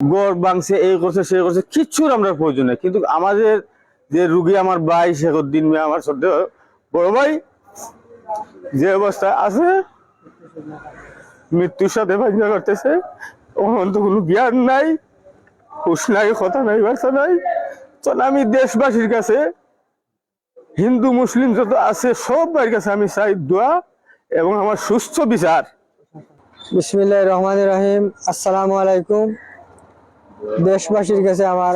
গড় বাংছে, এই করছে সে করছে, কিচ্ছুর আমরা প্রয়োজন নেই। কিন্তু আমাদের যে রুগী আমার ভাই শেখুদ্দিন মিয়া আমার সদ্য বড় ভাই, যে অবস্থা আছে, মৃত্যুর সাথে ভাঙ্গা করতেছে, ওখান তো কোনো জ্ঞান নাই, হুশ নাই, কথা নাই, বার্তা নাই। তো আমি দেশবাসীর কাছে, হিন্দু, মুসলিম যত আছে সবার কাছে আমি চাই দোয়া এবং আমার সুস্থ বিচার। বিসমিল্লাহ রহমান রহিম। আসসালামু আলাইকুম। দেশবাসীর কাছে আমার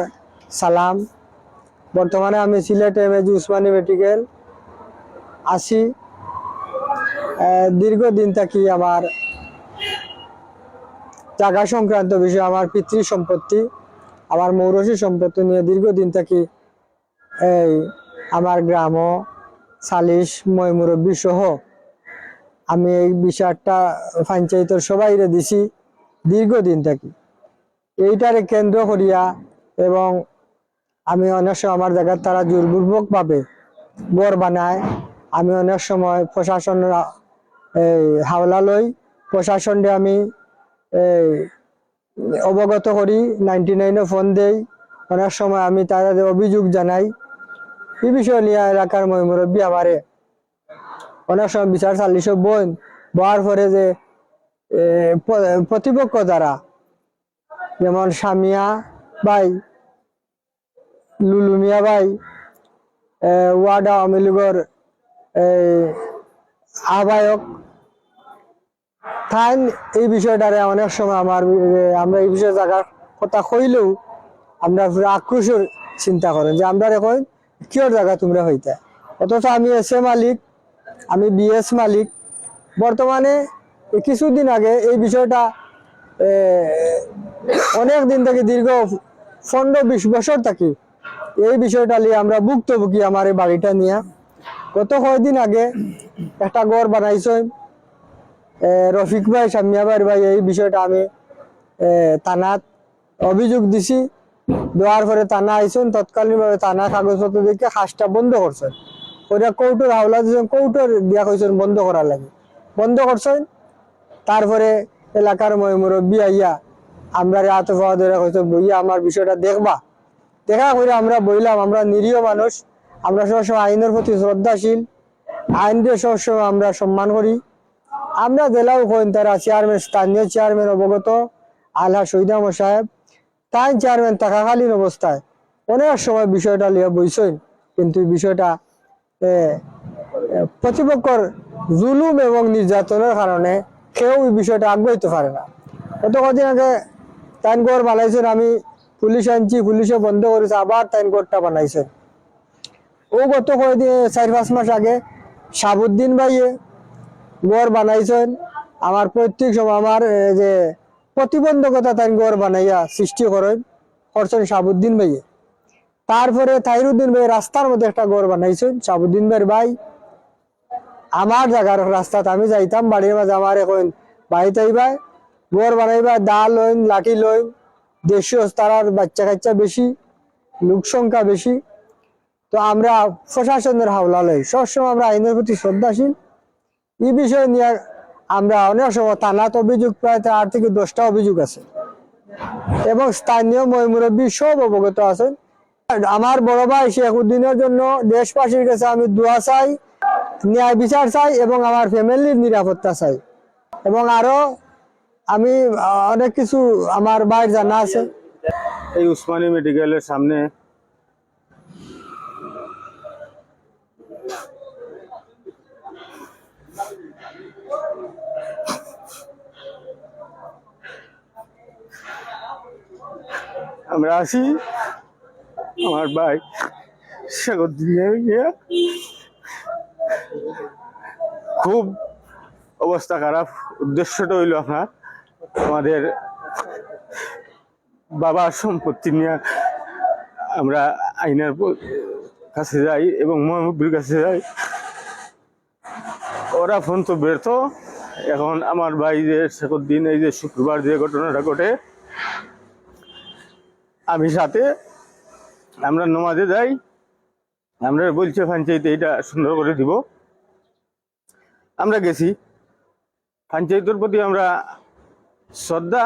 সালাম। বর্তমানে আমি Sylhet M A G Osmani medical আহ, দীর্ঘদিন থাকি আমার টাকা সংক্রান্ত বিষয় আমার পিতৃ সম্পত্তি আমার মৌরসী সম্পত্তি নিয়ে দীর্ঘদিন থাকি এই আমার গ্রাম সালিশ ময় মুরব্বী সহ আমি এই বিষয়টা পঞ্চায়েতের সবাইরে দিছি। দীর্ঘদিন থাকি। এইটারে কেন্দ্র করিয়া এবং আমি অনেক সময় আমার জায়গার তারা জোরপূর্বক ভাবে গড় বানায়। আমি অনেক সময় প্রশাসন এই হাওলা লই প্রশাসনকে আমি, এই অবগত করি নাইনটি নাইনে ফোন দেই। অনেক সময় আমি তাদের অভিযোগ জানাই। এই বিষয় নিয়ে এলাকার মই মুরব্বী আমারে অনেক সময় বিচার চাল্লিশ বই বহার পরে যে প্রতিপক্ষ দ্বারা যেমন সামিয়া ভাই লুলু মিয়া ভাই এ, ওয়ার্ড আওয়ামী লীগের আহ্বায়ক। তাই এই বিষয়টারে অনেক সময় আমার আমরা এই বিষয়ে জায়গার কথা কইলেও আমরা আক্রোশের চিন্তা করেন যে আমরা এখন কিয়র জায়গা তোমরা হইতে? অথচ আমি এস এ মালিক আমি বিএস মালিক। বর্তমানে কিছুদিন আগে এই বিষয়টা অনেক দিন থেকে দীর্ঘ পনেরো বিশ বছর থাকি এই বিষয়টা নিয়ে আমরা ভুক্তভোগী আমার এই বাড়িটা নিয়ে। গত কয়েকদিন আগে একটা ঘর বানাইছে রফিক ভাই, সামিয়া ভাই এই বিষয়টা আমি থানাত অভিযোগ দিছি। দেওয়ার পরে থানা আইসেন তৎকালীনভাবে থানা কাগজপত্র দেখে খাসটা বন্ধ করছে ওটা কৌটোর হাওলা দিয়েছেন, কৌটোর দিয়া কইছেন বন্ধ করার লাগে। বন্ধ করছেন, তারপরে এলাকার মই মুরব্বী আইয়া আমরা রাত পাওয়া ধরে কইছে বইয়া আমার বিষয়টা দেখবা। দেখা করে আমরা বইলাম, আমরা নিরীহ মানুষ, আমরা সবসময় আইনের প্রতি শ্রদ্ধাশীল আইন দিয়ে সবসময় আমরা সম্মান করি। আমরা জেলাও কইন তারা চেয়ারম্যান স্থানীয় চেয়ারম্যান অবগত আল্লাহ শহীদাম সাহেব তাই চেয়ারম্যান থাকাকালীন অবস্থায় অনেক সময় বিষয়টা লিয়ে বইছেন। কিন্তু বিষয়টা প্রতিপক্ষর জুলুম এবং নির্যাতনের কারণে কেউ বিষয়টা আগ্রহিত পারে না। গত কদিন আগে তাইন গড় বানাইছেন আমি পুলিশ আনছি পুলিশে বন্ধ করেছে, আবার তাইন গড়টা বানাইছেন ও গত কয়েকদিন, চার পাঁচ মাস আগে সাবুদ্দিন ভাইয়ে গড় বানাইছেন। আমার প্রত্যেক সময় আমার যে প্রতিবন্ধকতা তাই গড় বানাইয়া সৃষ্টি করেন, করছেন সাবুদ্দিন ভাইয়ে। তারপরে তাইরুদ্দিন ভাই রাস্তার মধ্যে একটা গড় বানাইছেন। সাবুদ্দিন ভাইয়ের ভাই, আমার জায়গার রাস্তাতে আমি যাইতাম, বাড়ির মাঝে আমার এখন বাড়িতে আইবা গড় বানাইবা দা লইন লাঠি লইন দেশীয় তারার বাচ্চা কাচ্চা বেশি, লোক সংখ্যা বেশি। তো আমরা প্রশাসনের হাওলা লই। সবসময় আমরা আইনের প্রতি শ্রদ্ধাশীল। এই বিষয় নিয়ে আমরা অনেক সময় থানাত অভিযোগ, প্রায় আট থেকে দশটা অভিযোগ আছে। এবং স্থানীয় মই মুরব্বী সব অবগত আছেন। আমার বড় ভাই শেখুদ্দিনের জন্য দেশবাসীর কাছে আমি দোয়া চাই, ন্যায় বিচার চাই এবং আমার ফ্যামিলির নিরাপত্তা চাই। এবং আরও আমি অনেক কিছু আমার বাইর জানা আছে। এই উসমানী মেডিকেলের সামনে আমরা আসি। আমার ভাই শেখুদ্দিন গিয়ে খুব অবস্থা খারাপ। উদ্দেশ্যটা হইল আপনার আমাদের বাবার সম্পত্তি নিয়ে আমরা আইনের কাছে যাই এবং মহানবীর কাছে যাই। ওরা ফোন তো ব্যর্থ। এখন আমার ভাই যে দিন এই যে শুক্রবার যে ঘটনাটা ঘটে, আমি সাথে আমরা নমাজে যাই। আমরা বলছে পঞ্চায়েতে এটা সুন্দর করে দিব। আমরা গেছি। পঞ্চায়েতের প্রতি আমরা শ্রদ্ধা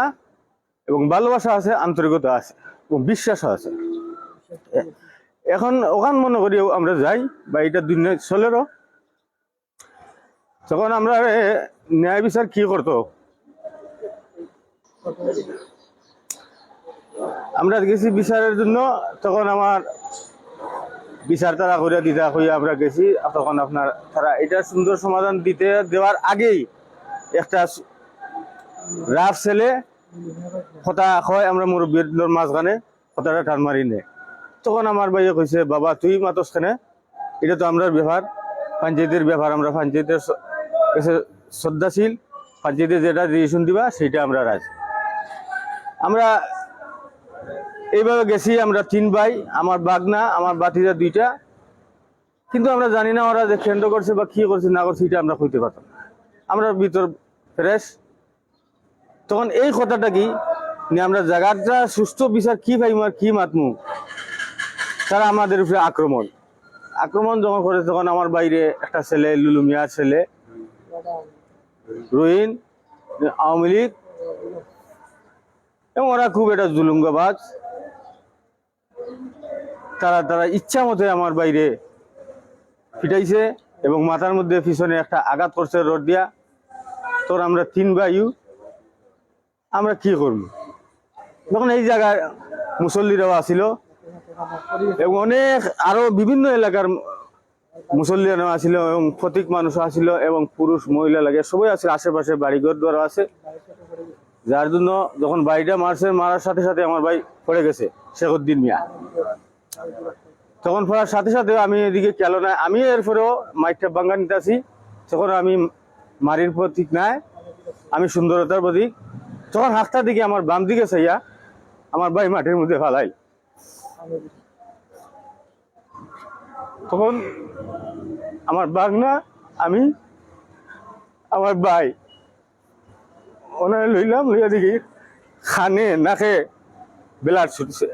এবং ভালোবাসা আছে, আন্তরিকতা আছে এবং বিশ্বাসও আছে। এখন ওখান মনে করি আমরা যাই, বা এটা দুনিয়া চলেরও তখন আমরা ন্যায় বিচার কি করতো? আমরা গেছি বিচারের জন্য, তখন আমার বিচার তারা করিয়া দিতে হয়ে আমরা গেছি। তখন আপনার, তারা এটা সুন্দর সমাধান দিতে দেওয়ার আগেই একটা রাফ ছেলে কথা হয় আমরা মুরব্বীর মাঝখানে কথাটা টান মারি নে তখন আমার ভাইয়ে কইছে বাবা, তুই মাতস খানে এটা তো আমরা ব্যবহার পঞ্চায়েতের ব্যবহার আমরা পঞ্চায়েতের কাছে শ্রদ্ধাশীল পঞ্চায়েতে যেটা ডিসিশন দিবা সেটা আমরা রাজি আমরা এইভাবে গেছি, আমরা তিন ভাই আমার বাগনা আমার বাতিজা দুইটা। কিন্তু আমরা জানি না ওরা যে কেন্দ্র করছে বা কি করছে, না করছে, এটা আমরা কইতে পারতাম আমরা ভিতর ফ্রেশ তখন এই কথাটা কি? আমরা জায়গাটা সুস্থ বিচার কি পাইমু আর কি মাতমু? তারা আমাদের উপরে আক্রমণ। আক্রমণ যখন করে তখন আমার বাইরে একটা ছেলে, লুলু মিয়ার ছেলে, রোহিন, আওয়ামী লীগ, এবং ওরা খুব একটা জুলুঙ্গবাজ তারা তারা ইচ্ছা মতে আমার বাইরে ফিটাইছে এবং মাথার মধ্যে পিছনে একটা আঘাত করছে রড দিয়া। তোর আমরা তিন ভাইও আমরা কি করব? তখন এই জায়গায় মুসল্লিরাও আসিল এবং অনেক আরও বিভিন্ন এলাকার মুসল্লিরা আসিল এবং প্রতীক মানুষ আসিল এবং পুরুষ, মহিলা লাগে, সবাই আছে আশেপাশে বাড়িঘর দ্বারা আছে। যার জন্য যখন বাড়িটা মারছে, মারার সাথে সাথে আমার ভাই পড়ে গেছে, শেখুদ্দিন মিয়া। তখন পড়ার সাথে সাথে আমি এদিকে গেল না আমি এরপরেও মাইকটা বাঙ্গা নিতে আসি তখন আমি মারির প্রতীক নাই, আমি সুন্দরতার প্রতীক। তখন হাতটা দিকে আমার বাম দিকে চাইয়া আমার ভাই মাটির মধ্যে ফালাই। তখন আমার বাগনা, আমি, আমার ভাই, ওনারে লইলাম, লইয়া দেখি খানে নাকে বেলার ছুটছে।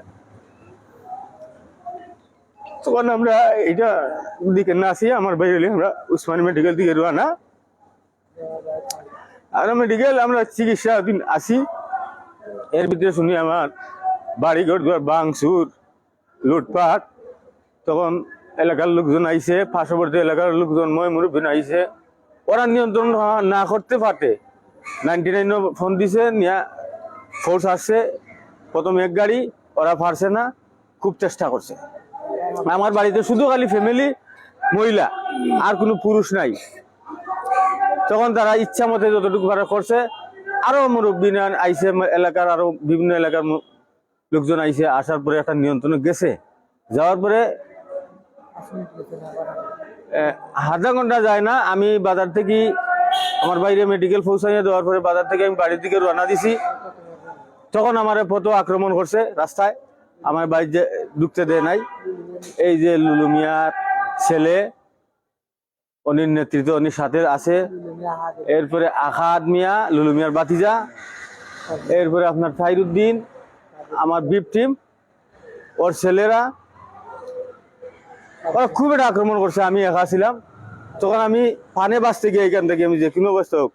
তখন আমরা এটা দিকে না আমার বাইরে আমরা উসমানী মেডিকেল দিকে রোয়ানা আর মেডিকেল আমরা চিকিৎসা দিন আসি এর ভিতরে শুনি আমার বাড়িঘর, দুয়ার বাংসুর লুটপাট। তখন এলাকার লোকজন আইছে, পার্শ্ববর্তী এলাকার লোকজন, মই মুরব্বী আইছে। ওরা নিয়ন্ত্রণ না করতে পারতে। নাইনটি নাইনও ফোন দিছে, নিয়া ফোর্স আসছে। প্রথম এক গাড়ি, ওরা পারছে না, খুব চেষ্টা করছে। আমার বাড়িতে শুধু খালি ফ্যামিলি মহিলা, আর কোনো পুরুষ নাই। তখন তারা ইচ্ছা মতে যতটুকু পারে করছে, আরও মুরব্বী আইসে এলাকার আরও বিভিন্ন এলাকার লোকজন আইসে আসার পরে একটা নিয়ন্ত্রণে গেছে। যাওয়ার পরে আধা ঘণ্টা যায় না, আমি বাজার থেকে আমার বাইরে মেডিকেল পৌঁছাইয়া দেওয়ার পরে বাজার থেকে আমি বাড়ির দিকে রওনা দিছি। তখন আমার পথ আক্রমণ করছে রাস্তায় আমার বাড়িতে ঢুকতে দেয় নাই। এই যে লুলু মিয়ার ছেলে অনির নেতৃত্বে অনির সাথে আছে। এরপরে আখাদ মিয়া, লুলু মিয়ার বাতিজা এরপরে আপনার ফাইরুদ্দিন, আমার বিপ টিম, ওর ছেলেরা। ওরা খুব একটা আক্রমণ করছে, আমি একা ছিলাম। তখন আমি পানে বাঁচতে গিয়ে এখান থেকে আমি যে কোনো অবস্থা হোক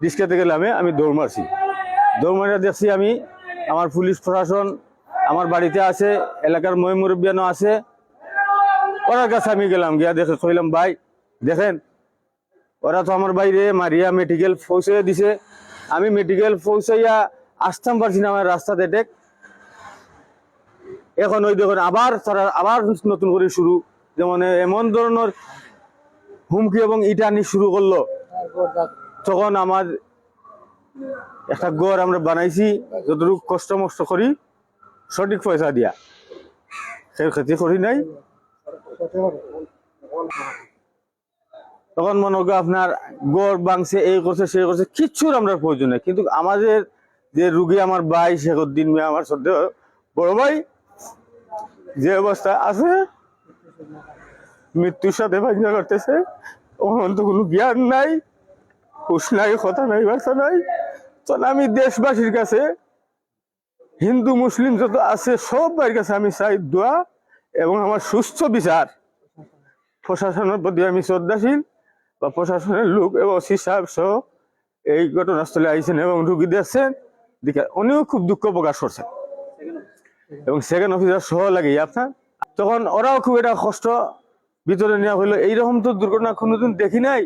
রিক্সা থেকে নামে আমি দৌড় মারছি। দৌড় মারা দেখছি আমি, আমার পুলিশ প্রশাসন, আমার বাড়িতে আছে, এলাকার মই আছে। ওরার কাছে আমি গেলাম, গিয়া দেখে কইলাম, ভাই দেখেন, ওরা তো আমার বাইরে মারিয়া মেডিকেল পৌঁছে দিছে। আমি মেডিকেল পৌঁছাইয়া আসতাম পারছি না আমার রাস্তাতে ডেক এখন ওই দেখুন, আবার তারা আবার নতুন করে শুরু। যেমন এমন ধরনের হুমকি এবং ইটানি শুরু করল। তখন আমার একটা গড় আমরা বানাইছি, যতটুকু কষ্ট মষ্ট করি, সঠিক পয়সা দিয়া। সেই ক্ষতি করি নাই। তখন মনে করো আপনার গড় বাংছে এই করছে, সেই করছে, কিচ্ছুর আমরা প্রয়োজন নেই। কিন্তু আমাদের যে রুগী আমার ভাই শেখুদ্দিন মেয়ে আমার সদ্য বড় ভাই, যে অবস্থা আছে, মৃত্যুর সাথে ভাঙ্গা করতেছে ওখান তো কোনো জ্ঞান নাই, হুশ নাই, কথা নাই, বার্তা নাই। তো আমি দেশবাসীর কাছে, হিন্দু, মুসলিম যত আছে সবার কাছে আমি চাই দোয়া এবং আমার সুস্থ বিচার। প্রশাসনের প্রতি আমি শ্রদ্ধাশীল। বা প্রশাসনের লোক এবং ওসি সাহেব সহ এই ঘটনাস্থলে আইছেন এবং রুগী দেখছেন দিকে উনিও খুব দুঃখ প্রকাশ করছেন। এবং সেকেন্ড অফিসার সহ লাগে আপনার। তখন ওরাও খুব এটা কষ্ট ভিতরে নেওয়া হইল এইরকম তো দুর্ঘটনা কোনোদিন দেখি নাই।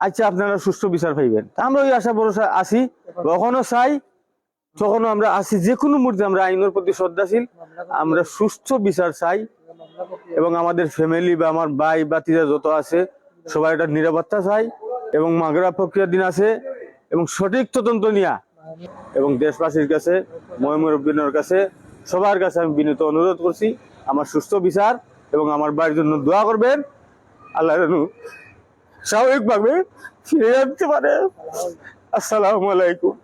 আচ্ছা আপনারা সুস্থ বিচার পাইবেন। আমরা ওই আশা ভরসা আসি কখনো চাই, তখনও আমরা আসি যে কোনো মুহূর্তে আমরা আইনের প্রতি শ্রদ্ধাশীল। আমরা সুস্থ বিচার চাই। এবং আমাদের ফ্যামিলি বা আমার ভাই বাতিজা যত আছে সবাই এটা নিরাপত্তা চাই এবং মাগরা প্রক্রিয়ার দিন আছে এবং সঠিক তদন্ত নিয়া এবং দেশবাসীর কাছে ময়মুরব্বিনের কাছে, সবার কাছে আমি বিনীত অনুরোধ করছি, আমার সুস্থ বিচার এবং আমার বাড়ির জন্য দোয়া করবেন। আল্লাহ স্বাভাবিকভাবে ফিরে আসতে পারে। আসসালামু আলাইকুম।